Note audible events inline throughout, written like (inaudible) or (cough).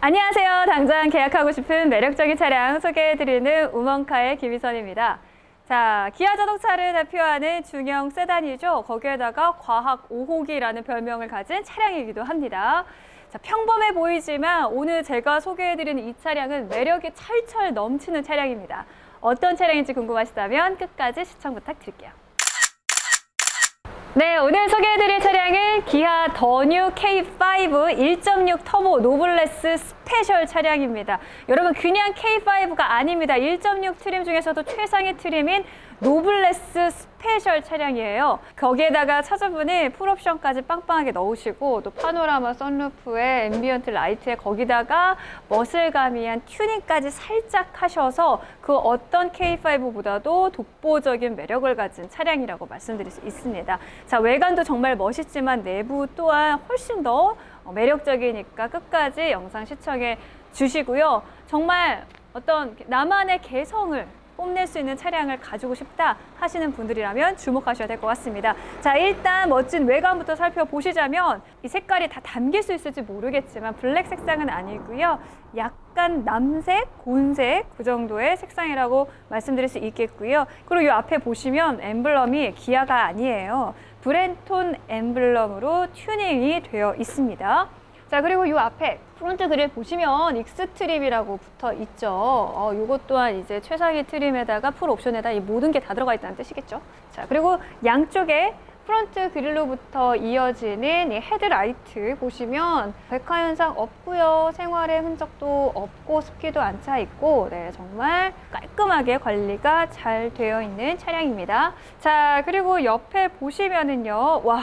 안녕하세요. 당장 계약하고 싶은 매력적인 차량 소개해드리는 우먼카의 김희선입니다. 자, 기아 자동차를 대표하는 중형 세단이죠. 거기에다가 과학 5호기라는 별명을 가진 차량이기도 합니다. 자, 평범해 보이지만 오늘 제가 소개해드리는 이 차량은 매력이 철철 넘치는 차량입니다. 어떤 차량인지 궁금하시다면 끝까지 시청 부탁드릴게요. 네, 오늘 차량은 기아 더뉴 K5 1.6 터보 노블레스 스페셜 차량입니다. 여러분 그냥 K5가 아닙니다. 1.6 트림 중에서도 최상의 트림인 노블레스 스페셜 차량이에요. 거기에다가 차주분이 풀옵션까지 빵빵하게 넣으시고 또 파노라마 선루프에 앰비언트 라이트에 거기다가 머슬감이한 튜닝까지 살짝 하셔서 그 어떤 K5보다도 독보적인 매력을 가진 차량이라고 말씀드릴 수 있습니다. 자, 외관도 정말 멋있지만 내부 또한 훨씬 더 매력적이니까 끝까지 영상 시청해 주시고요. 정말 어떤 나만의 개성을 뽐낼 수 있는 차량을 가지고 싶다 하시는 분들이라면 주목하셔야 될 것 같습니다. 자, 일단 멋진 외관부터 살펴보시자면 이 색깔이 다 담길 수 있을지 모르겠지만 블랙 색상은 아니고요. 약간 남색, 곤색 그 정도의 색상이라고 말씀드릴 수 있겠고요. 그리고 이 앞에 보시면 엠블럼이 기아가 아니에요. 브랜톤 엠블럼으로 튜닝이 되어 있습니다. 자, 그리고 이 앞에 프론트 그릴 보시면 익스 트림이라고 붙어 있죠. 어, 이것 또한 이제 최상위 트림에다가 풀 옵션에다 이 모든 게 다 들어가 있다는 뜻이겠죠. 자, 그리고 양쪽에 프론트 그릴로부터 이어지는 이 헤드라이트 보시면 백화 현상 없고요. 생활의 흔적도 없고 습기도 안 차 있고 네, 정말 깔끔하게 관리가 잘 되어 있는 차량입니다. 자, 그리고 옆에 보시면은요. 와,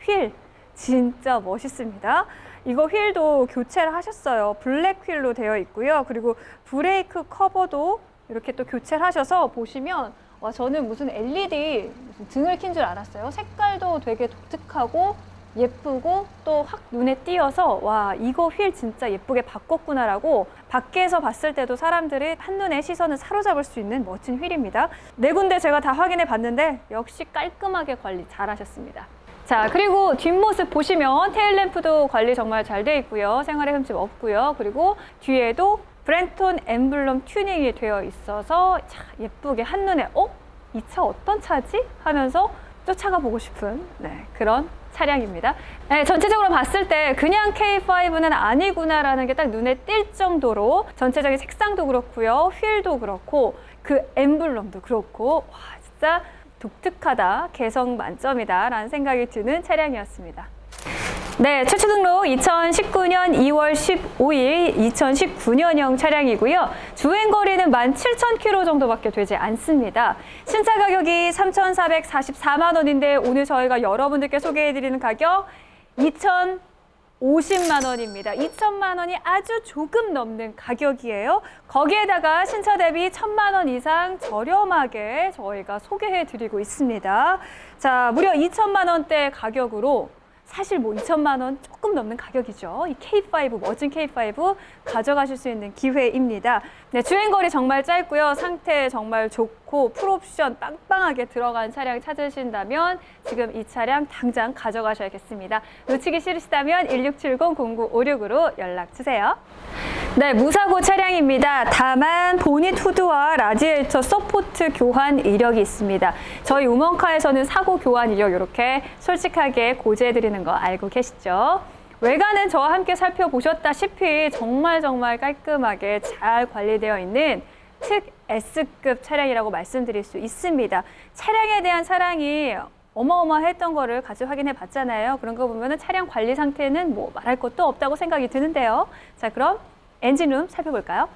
휠 진짜 멋있습니다. 이거 휠도 교체를 하셨어요. 블랙 휠로 되어 있고요. 그리고 브레이크 커버도 이렇게 또 교체를 하셔서 보시면 와 저는 무슨 LED 무슨 등을 킨 줄 알았어요. 색깔도 되게 독특하고 예쁘고 또 확 눈에 띄어서 와 이거 휠 진짜 예쁘게 바꿨구나라고 밖에서 봤을 때도 사람들이 한눈에 시선을 사로잡을 수 있는 멋진 휠입니다. 네 군데 제가 다 확인해 봤는데 역시 깔끔하게 관리 잘 하셨습니다. 자, 그리고 뒷모습 보시면 테일램프도 관리 정말 잘 돼 있고요. 생활의 흠집 없고요. 그리고 뒤에도 브랜톤 엠블럼 튜닝이 되어 있어서 자, 예쁘게 한눈에 어? 이 차 어떤 차지? 하면서 쫓아가 보고 싶은 네, 그런 차량입니다. 네, 전체적으로 봤을 때 그냥 K5는 아니구나라는 게 딱 눈에 띌 정도로 전체적인 색상도 그렇고요. 휠도 그렇고 그 엠블럼도 그렇고 와 진짜 독특하다, 개성 만점이다 라는 생각이 드는 차량이었습니다. 네, 최초 등록 2019년 2월 15일 2019년형 차량이고요. 주행 거리는 17,000km 정도밖에 되지 않습니다. 신차 가격이 3,444만 원인데 오늘 저희가 여러분들께 소개해 드리는 가격 2,000 50만 원입니다. 2천만 원이 아주 조금 넘는 가격이에요. 거기에다가 신차 대비 1천만 원 이상 저렴하게 저희가 소개해 드리고 있습니다. 자, 무려 2천만 원대 가격으로 사실 뭐 2천만 원 조금 넘는 가격이죠. 이 K5 멋진 K5 가져가실 수 있는 기회입니다. 네, 주행 거리 정말 짧고요. 상태 정말 좋고 풀옵션 빵빵하게 들어간 차량 찾으신다면 지금 이 차량 당장 가져가셔야겠습니다. 놓치기 싫으시다면 1670-0956으로 연락 주세요. 네, 무사고 차량입니다. 다만 보닛 후드와 라디에이터 서포트 교환 이력이 있습니다. 저희 우먼카에서는 사고 교환 이력 이렇게 솔직하게 고지해드리는 거 알고 계시죠? 외관은 저와 함께 살펴보셨다시피 정말 정말 깔끔하게 잘 관리되어 있는 특 S급 차량이라고 말씀드릴 수 있습니다. 차량에 대한 사랑이 어마어마했던 거를 같이 확인해 봤잖아요. 그런 거 보면은 차량 관리 상태는 뭐 말할 것도 없다고 생각이 드는데요. 자, 그럼 엔진룸 살펴볼까요?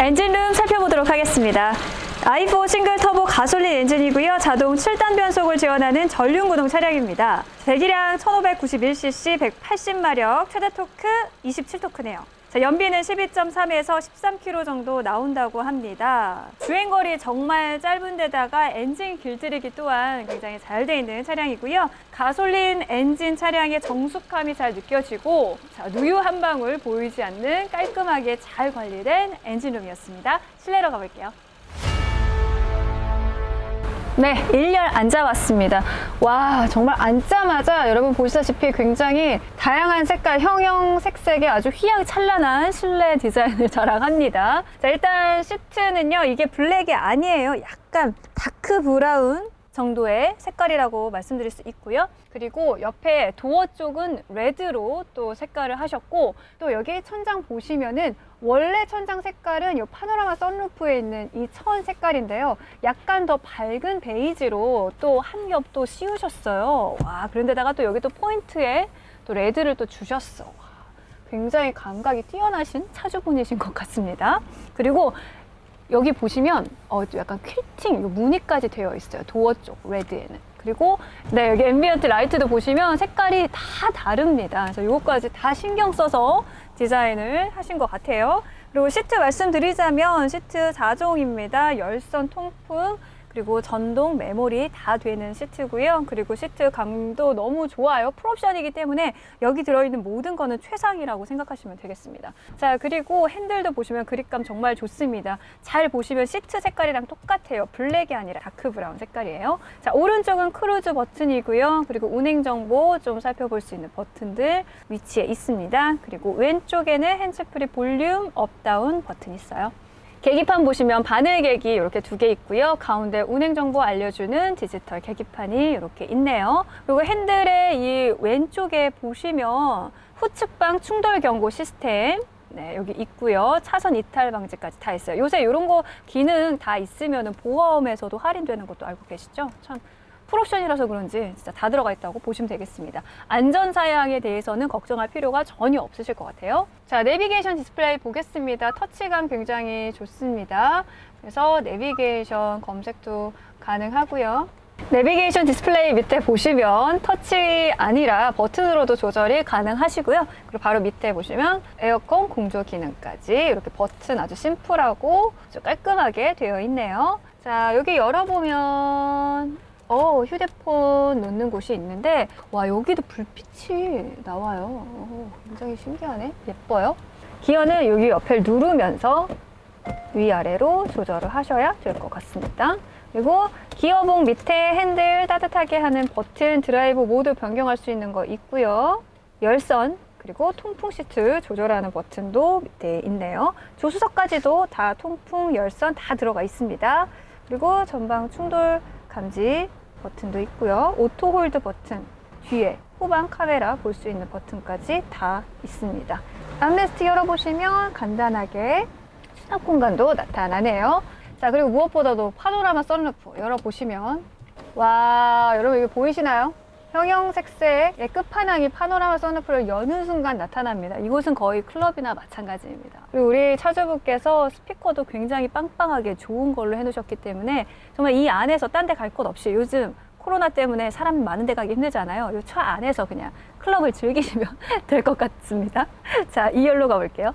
엔진룸 살펴보도록 하겠습니다. i4 싱글 터보 가솔린 엔진이고요. 자동 7단 변속을 지원하는 전륜 구동 차량입니다. 배기량 1591cc 180마력, 최대 토크 27토크네요. 자, 연비는 12.3에서 13km 정도 나온다고 합니다. 주행거리 정말 짧은 데다가 엔진 길들이기 또한 굉장히 잘 돼 있는 차량이고요. 가솔린 엔진 차량의 정숙함이 잘 느껴지고 자, 누유 한 방울 보이지 않는 깔끔하게 잘 관리된 엔진룸이었습니다. 실내로 가볼게요. 네, 1열 앉아봤습니다. 와, 정말 앉자마자 여러분 보시다시피 굉장히 다양한 색깔, 형형 색색의 아주 휘황찬란한 실내 디자인을 (laughs) 자랑합니다. 자, 일단 시트는요, 이게 블랙이 아니에요. 약간 다크 브라운 정도의 색깔이라고 말씀드릴 수 있고요. 그리고 옆에 도어 쪽은 레드로 또 색깔을 하셨고 또 여기 천장 보시면은 원래 천장 색깔은 이 파노라마 선루프에 있는 이 천 색깔인데요. 약간 더 밝은 베이지로 또 한 겹 또 씌우셨어요. 와, 그런데다가 또 여기 또 포인트에 또 레드를 또 주셨어. 와, 굉장히 감각이 뛰어나신 차주분이신 것 같습니다. 그리고 여기 보시면 어, 좀 약간 퀼팅 요 무늬까지 되어 있어요. 도어 쪽 레드에는. 그리고 네 여기 앰비언트 라이트도 보시면 색깔이 다 다릅니다. 그래서 요거까지 다 신경 써서 디자인을 하신 것 같아요. 그리고 시트 말씀드리자면 시트 4종입니다. 열선 통풍 그리고 전동 메모리 다 되는 시트고요. 그리고 시트 감도 너무 좋아요. 풀옵션이기 때문에 여기 들어있는 모든 거는 최상이라고 생각하시면 되겠습니다. 자, 그리고 핸들도 보시면 그립감 정말 좋습니다. 잘 보시면 시트 색깔이랑 똑같아요. 블랙이 아니라 다크 브라운 색깔이에요. 자, 오른쪽은 크루즈 버튼이고요. 그리고 운행 정보 좀 살펴볼 수 있는 버튼들 위치에 있습니다. 그리고 왼쪽에는 핸즈프리 볼륨 업다운 버튼이 있어요. 계기판 보시면 바늘 계기 이렇게 두 개 있고요. 가운데 운행 정보 알려주는 디지털 계기판이 이렇게 있네요. 그리고 핸들의 이 왼쪽에 보시면 후측방 충돌 경고 시스템 네, 여기 있고요. 차선 이탈 방지까지 다 있어요. 요새 이런 거 기능 다 있으면 보험에서도 할인되는 것도 알고 계시죠? 참 풀옵션이라서 그런지 진짜 다 들어가 있다고 보시면 되겠습니다. 안전 사양에 대해서는 걱정할 필요가 전혀 없으실 것 같아요. 자, 내비게이션 디스플레이 보겠습니다. 터치감 굉장히 좋습니다. 그래서 내비게이션 검색도 가능하고요. 내비게이션 디스플레이 밑에 보시면 터치 아니라 버튼으로도 조절이 가능하시고요. 그리고 바로 밑에 보시면 에어컨 공조 기능까지 이렇게 버튼 아주 심플하고 아주 깔끔하게 되어 있네요. 자, 여기 열어보면 어, 휴대폰 놓는 곳이 있는데 와 여기도 불빛이 나와요. 어, 굉장히 신기하네. 예뻐요. 기어는 여기 옆을 누르면서 위아래로 조절을 하셔야 될 것 같습니다. 그리고 기어봉 밑에 핸들 따뜻하게 하는 버튼 드라이브 모드 변경할 수 있는 거 있고요. 열선 그리고 통풍 시트 조절하는 버튼도 밑에 있네요. 조수석까지도 다 통풍 열선 다 들어가 있습니다. 그리고 전방 충돌 감지 버튼도 있고요. 오토 홀드 버튼 뒤에 후방 카메라 볼 수 있는 버튼까지 다 있습니다. 암레스트 열어보시면 간단하게 수납 공간도 나타나네요. 자 그리고 무엇보다도 파노라마 선루프 열어보시면 와 여러분 이거 보이시나요? 형형색색의 끝판왕이 파노라마 선루프를 여는 순간 나타납니다. 이곳은 거의 클럽이나 마찬가지입니다. 그리고 우리 차주분께서 스피커도 굉장히 빵빵하게 좋은 걸로 해놓으셨기 때문에 정말 이 안에서 딴 데 갈 곳 없이 요즘 코로나 때문에 사람 많은 데 가기 힘들잖아요. 이 차 안에서 그냥 클럽을 즐기시면 (laughs) 될 것 같습니다. 자, 2열로 가볼게요.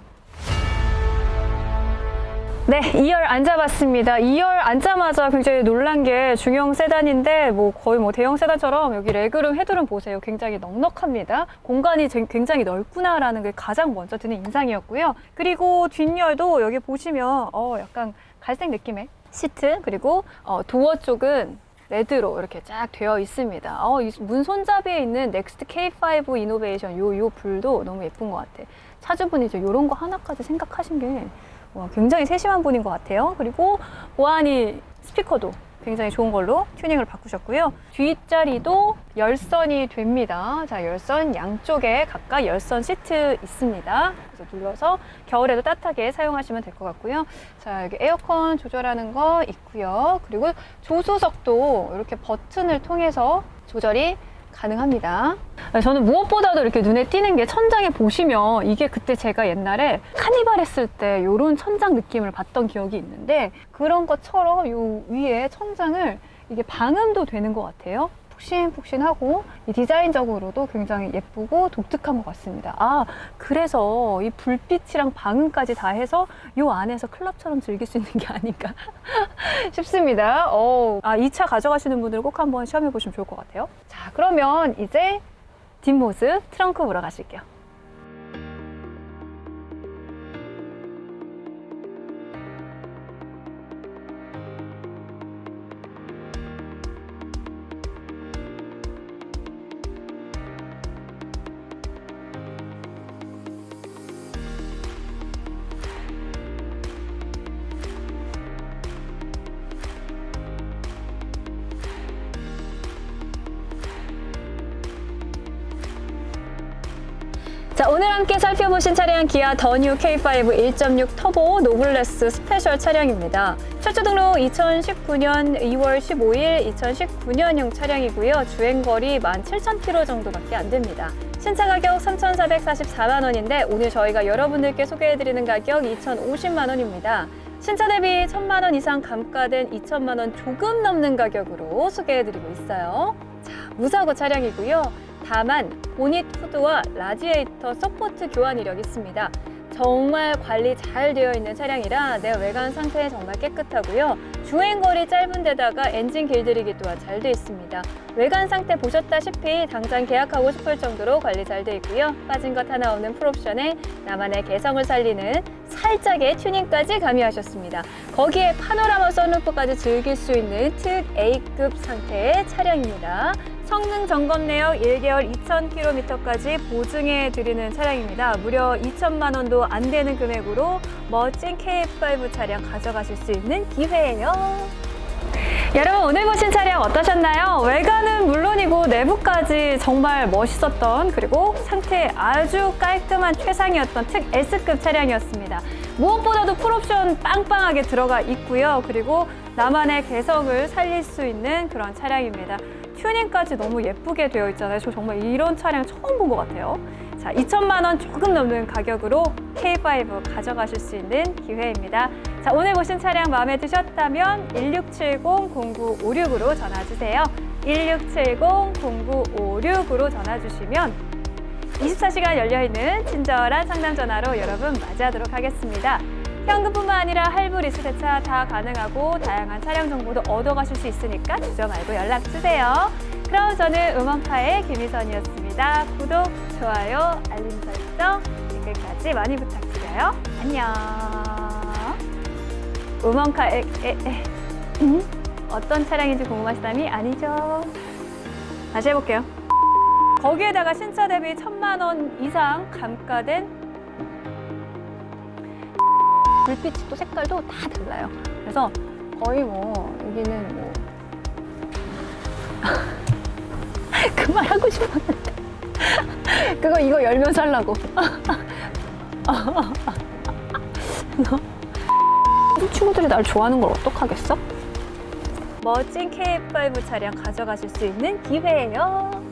네, 2열 앉아봤습니다. 2열 앉자마자 굉장히 놀란 게 중형 세단인데 뭐 거의 뭐 대형 세단처럼 여기 레그룸, 헤드룸 보세요. 굉장히 넉넉합니다. 공간이 굉장히 넓구나라는 게 가장 먼저 드는 인상이었고요. 그리고 뒷열도 여기 보시면 어 약간 갈색 느낌의 시트 그리고 어, 도어 쪽은 레드로 이렇게 쫙 되어 있습니다. 어, 이문 손잡이에 있는 넥스트 K5 이노베이션 요, 요 불도 너무 예쁜 것 같아. 차주분이 이제 요런 거 하나까지 생각하신 게 와, 굉장히 세심한 분인 것 같아요. 그리고 보안이 스피커도 굉장히 좋은 걸로 튜닝을 바꾸셨고요. 뒷자리도 열선이 됩니다. 자, 열선 양쪽에 각각 열선 시트 있습니다. 그래서 눌러서 겨울에도 따뜻하게 사용하시면 될 것 같고요. 자, 여기 에어컨 조절하는 거 있고요. 그리고 조수석도 이렇게 버튼을 통해서 조절이 가능합니다. 저는 무엇보다도 이렇게 눈에 띄는 게 천장에 보시면 이게 그때 제가 옛날에 카니발 했을 때 이런 천장 느낌을 봤던 기억이 있는데 그런 것처럼 요 위에 천장을 이게 방음도 되는 것 같아요. 푹신푹신하고 이 디자인적으로도 굉장히 예쁘고 독특한 것 같습니다. 아 그래서 이 불빛이랑 방음까지 다 해서 요 안에서 클럽처럼 즐길 수 있는 게 아닌가 (laughs) 싶습니다. 어, 아, 이 차 가져가시는 분들 꼭 한번 시험해 보시면 좋을 것 같아요. 자 그러면 이제 뒷모습 트렁크 보러 가실게요. 자, 오늘 함께 살펴보신 차량 기아 더뉴 K5 1.6 터보 노블레스 스페셜 차량입니다. 최초 등록 2019년 2월 15일 2019년형 차량이고요. 주행거리 17,000km 정도밖에 안 됩니다. 신차 가격 3,444만 원인데 오늘 저희가 여러분들께 소개해드리는 가격 2,050만 원입니다. 신차 대비 1,000만 원 이상 감가된 2천만 원 조금 넘는 가격으로 소개해드리고 있어요. 자, 무사고 차량이고요. 다만 보닛 후드와 라디에이터 서포트 교환 이력 있습니다. 정말 관리 잘 되어 있는 차량이라 내 외관 상태 정말 깨끗하고요. 주행거리 짧은 데다가 엔진 길들이기 또한 잘돼 있습니다. 외관 상태 보셨다시피 당장 계약하고 싶을 정도로 관리 잘돼 있고요. 빠진 것 하나 없는 풀옵션에 나만의 개성을 살리는 살짝의 튜닝까지 가미하셨습니다. 거기에 파노라마 선루프까지 즐길 수 있는 특 A급 상태의 차량입니다. 성능 점검 내역 1개월 2,000km까지 보증해 드리는 차량입니다. 무려 2천만 원도 안 되는 금액으로 멋진 K5 차량 가져가실 수 있는 기회예요. 여러분 오늘 보신 차량 어떠셨나요? 외관은 물론이고 내부까지 정말 멋있었던 그리고 상태 아주 깔끔한 최상이었던 특 S급 차량이었습니다. 무엇보다도 풀옵션 빵빵하게 들어가 있고요. 그리고 나만의 개성을 살릴 수 있는 그런 차량입니다. 튜닝까지 너무 예쁘게 되어 있잖아요. 저 정말 이런 차량 처음 본 것 같아요. 자, 2천만 원 조금 넘는 가격으로 K5 가져가실 수 있는 기회입니다. 자, 오늘 보신 차량 마음에 드셨다면 1670-0956으로 전화 주세요. 1670-0956으로 전화 주시면 24시간 열려있는 친절한 상담 전화로 여러분 맞이하도록 하겠습니다. 현금뿐만 아니라 할부 리스 대차 다 가능하고 다양한 차량 정보도 얻어가실 수 있으니까 주저 말고 연락 주세요. 그럼 저는 음원파의 김희선이었습니다. 구독, 좋아요, 알림 설정, 댓글까지 많이 부탁드려요. 안녕. 음원카의 에, 에, 음? 어떤 차량인지 궁금하시다니 아니죠. 다시 해볼게요. 거기에다가 신차 대비 천만 원 이상 감가된 불빛이 또 색깔도 다 달라요. 그래서 거의 뭐 여기는 뭐 (laughs) 그만하고 싶었는데 (laughs) 그거 이거 열면서 하려고 (laughs) 친구들이 날 좋아하는 걸 어떡하겠어? 멋진 K5 차량 가져가실 수 있는 기회예요.